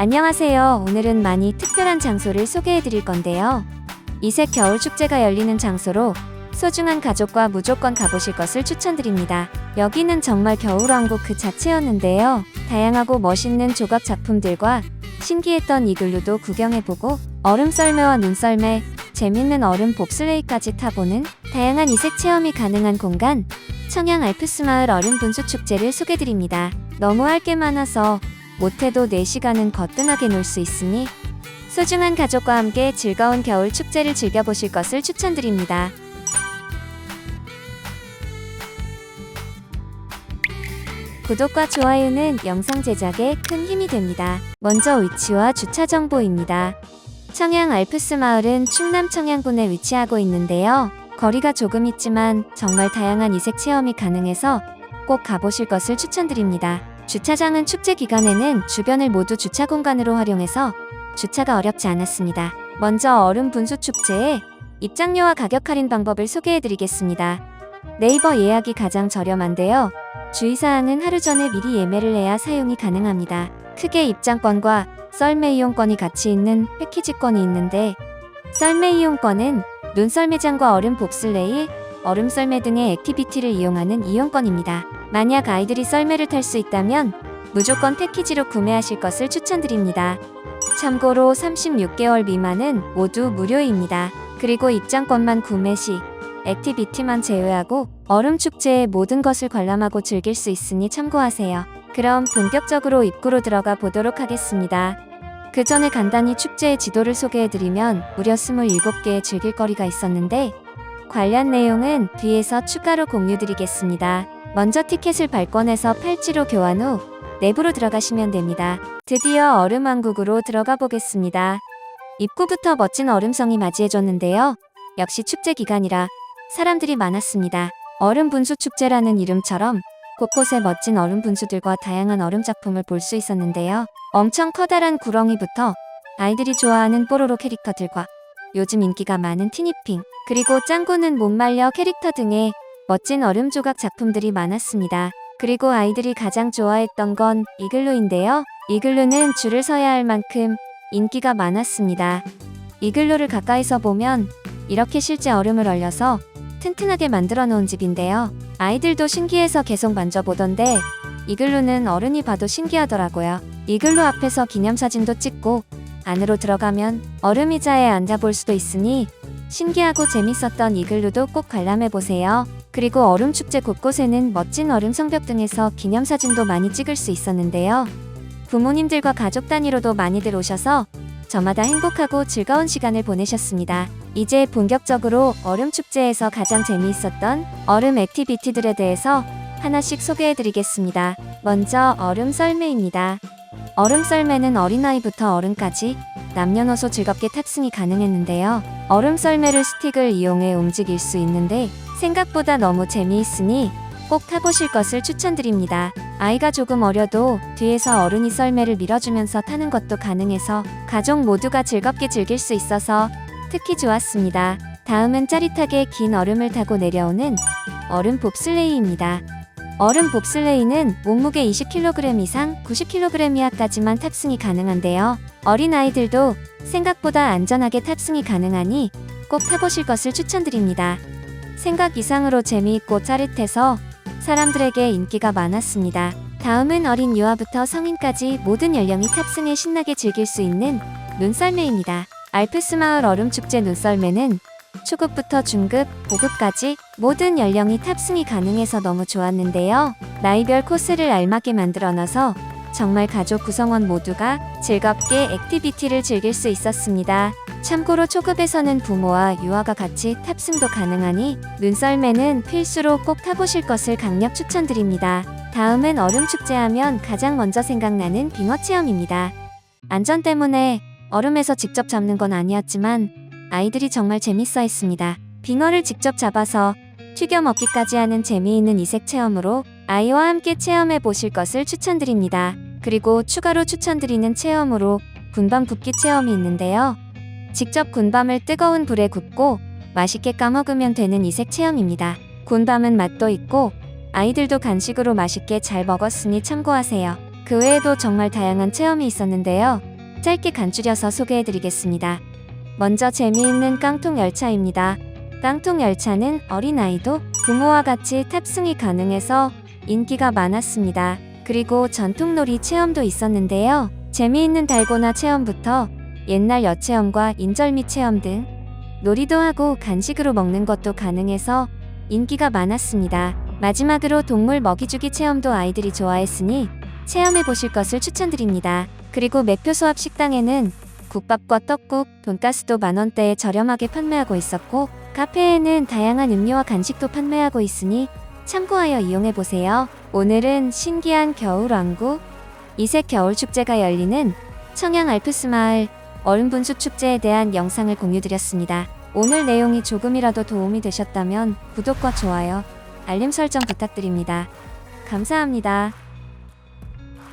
안녕하세요. 오늘은 많이 특별한 장소를 소개해 드릴 건데요. 이색 겨울 축제가 열리는 장소로 소중한 가족과 무조건 가보실 것을 추천드립니다. 여기는 정말 겨울왕국 그 자체였는데요. 다양하고 멋있는 조각 작품들과 신기했던 이글루도 구경해보고 얼음 썰매와 눈 썰매, 재밌는 얼음 봅슬레이까지 타보는 다양한 이색 체험이 가능한 공간 청양 알프스 마을 얼음 분수 축제를 소개드립니다. 너무 할 게 많아서 못해도 4시간은 거뜬하게 놀 수 있으니 소중한 가족과 함께 즐거운 겨울 축제를 즐겨보실 것을 추천드립니다. 구독과 좋아요는 영상 제작에 큰 힘이 됩니다. 먼저 위치와 주차 정보입니다. 청양 알프스 마을은 충남 청양군에 위치하고 있는데요. 거리가 조금 있지만 정말 다양한 이색 체험이 가능해서 꼭 가보실 것을 추천드립니다. 주차장은 축제 기간에는 주변을 모두 주차 공간으로 활용해서 주차가 어렵지 않았습니다. 먼저 얼음 분수 축제에 입장료와 가격 할인 방법을 소개해 드리겠습니다. 네이버 예약이 가장 저렴한데요. 주의사항은 하루 전에 미리 예매를 해야 사용이 가능합니다. 크게 입장권과 썰매 이용권이 같이 있는 패키지권이 있는데 썰매 이용권은 눈썰매장과 얼음 봅슬레이, 얼음 썰매 등의 액티비티를 이용하는 이용권입니다. 만약 아이들이 썰매를 탈 수 있다면 무조건 패키지로 구매하실 것을 추천드립니다. 참고로 36개월 미만은 모두 무료입니다. 그리고 입장권만 구매 시 액티비티만 제외하고 얼음 축제의 모든 것을 관람하고 즐길 수 있으니 참고하세요. 그럼 본격적으로 입구로 들어가 보도록 하겠습니다. 그 전에 간단히 축제의 지도를 소개해드리면 무려 27개의 즐길거리가 있었는데 관련 내용은 뒤에서 추가로 공유드리겠습니다. 먼저 티켓을 발권해서 팔찌로 교환 후 내부로 들어가시면 됩니다. 드디어 얼음왕국으로 들어가 보겠습니다. 입구부터 멋진 얼음성이 맞이해줬는데요. 역시 축제 기간이라 사람들이 많았습니다. 얼음 분수 축제라는 이름처럼 곳곳에 멋진 얼음 분수들과 다양한 얼음 작품을 볼 수 있었는데요. 엄청 커다란 구렁이부터 아이들이 좋아하는 뽀로로 캐릭터들과 요즘 인기가 많은 티니핑, 그리고 짱구는 못 말려 캐릭터 등의 멋진 얼음 조각 작품들이 많았습니다. 그리고 아이들이 가장 좋아했던 건 이글루인데요. 이글루는 줄을 서야 할 만큼 인기가 많았습니다. 이글루를 가까이서 보면 이렇게 실제 얼음을 얼려서 튼튼하게 만들어 놓은 집인데요. 아이들도 신기해서 계속 만져보던데 이글루는 어른이 봐도 신기하더라고요. 이글루 앞에서 기념사진도 찍고 안으로 들어가면 얼음 의자에 앉아볼 수도 있으니 신기하고 재밌었던 이글루도 꼭 관람해보세요. 그리고 얼음 축제 곳곳에는 멋진 얼음 성벽 등에서 기념사진도 많이 찍을 수 있었는데요. 부모님들과 가족 단위로도 많이들 오셔서 저마다 행복하고 즐거운 시간을 보내셨습니다. 이제 본격적으로 얼음 축제에서 가장 재미있었던 얼음 액티비티들에 대해서 하나씩 소개해 드리겠습니다. 먼저 얼음 썰매입니다. 얼음 썰매는 어린아이부터 어른까지 남녀노소 즐겁게 탑승이 가능했는데요. 얼음 썰매를 스틱을 이용해 움직일 수 있는데 생각보다 너무 재미있으니 꼭 타보실 것을 추천드립니다. 아이가 조금 어려도 뒤에서 어른이 썰매를 밀어주면서 타는 것도 가능해서 가족 모두가 즐겁게 즐길 수 있어서 특히 좋았습니다. 다음은 짜릿하게 긴 얼음을 타고 내려오는 얼음 봅슬레이입니다. 얼음 봅슬레이는 몸무게 20kg 이상 90kg 이하까지만 탑승이 가능한데요. 어린아이들도 생각보다 안전하게 탑승이 가능하니 꼭 타보실 것을 추천드립니다. 생각 이상으로 재미있고 짜릿해서 사람들에게 인기가 많았습니다. 다음은 어린 유아부터 성인까지 모든 연령이 탑승해 신나게 즐길 수 있는 눈썰매입니다. 알프스 마을 얼음 축제 눈썰매는 초급부터 중급, 고급까지 모든 연령이 탑승이 가능해서 너무 좋았는데요. 나이별 코스를 알맞게 만들어 놔서 정말 가족 구성원 모두가 즐겁게 액티비티를 즐길 수 있었습니다. 참고로 초급에서는 부모와 유아가 같이 탑승도 가능하니 눈썰매는 필수로 꼭 타보실 것을 강력 추천드립니다. 다음은 얼음 축제 하면 가장 먼저 생각나는 빙어 체험입니다. 안전 때문에 얼음에서 직접 잡는 건 아니었지만 아이들이 정말 재밌어 했습니다. 빙어를 직접 잡아서 튀겨 먹기까지 하는 재미있는 이색 체험으로 아이와 함께 체험해 보실 것을 추천드립니다. 그리고 추가로 추천드리는 체험으로 군밤 굽기 체험이 있는데요. 직접 군밤을 뜨거운 불에 굽고 맛있게 까먹으면 되는 이색 체험입니다. 군밤은 맛도 있고 아이들도 간식으로 맛있게 잘 먹었으니 참고하세요. 그 외에도 정말 다양한 체험이 있었는데요. 짧게 간추려서 소개해드리겠습니다. 먼저 재미있는 깡통 열차입니다. 깡통 열차는 어린아이도 부모와 같이 탑승이 가능해서 인기가 많았습니다. 그리고 전통놀이 체험도 있었는데요. 재미있는 달고나 체험부터 옛날 여체험과 인절미 체험 등 놀이도 하고 간식으로 먹는 것도 가능해서 인기가 많았습니다. 마지막으로 동물 먹이주기 체험도 아이들이 좋아했으니 체험해 보실 것을 추천드립니다. 그리고 매표 소합 식당에는 국밥과 떡국, 돈가스도 만원대에 저렴하게 판매하고 있었고 카페에는 다양한 음료와 간식도 판매하고 있으니 참고하여 이용해 보세요. 오늘은 신기한 겨울왕국 이색 겨울축제가 열리는 청양 알프스 마을 얼음분수 축제에 대한 영상을 공유드렸습니다. 오늘 내용이 조금이라도 도움이 되셨다면 구독과 좋아요, 알림 설정 부탁드립니다. 감사합니다.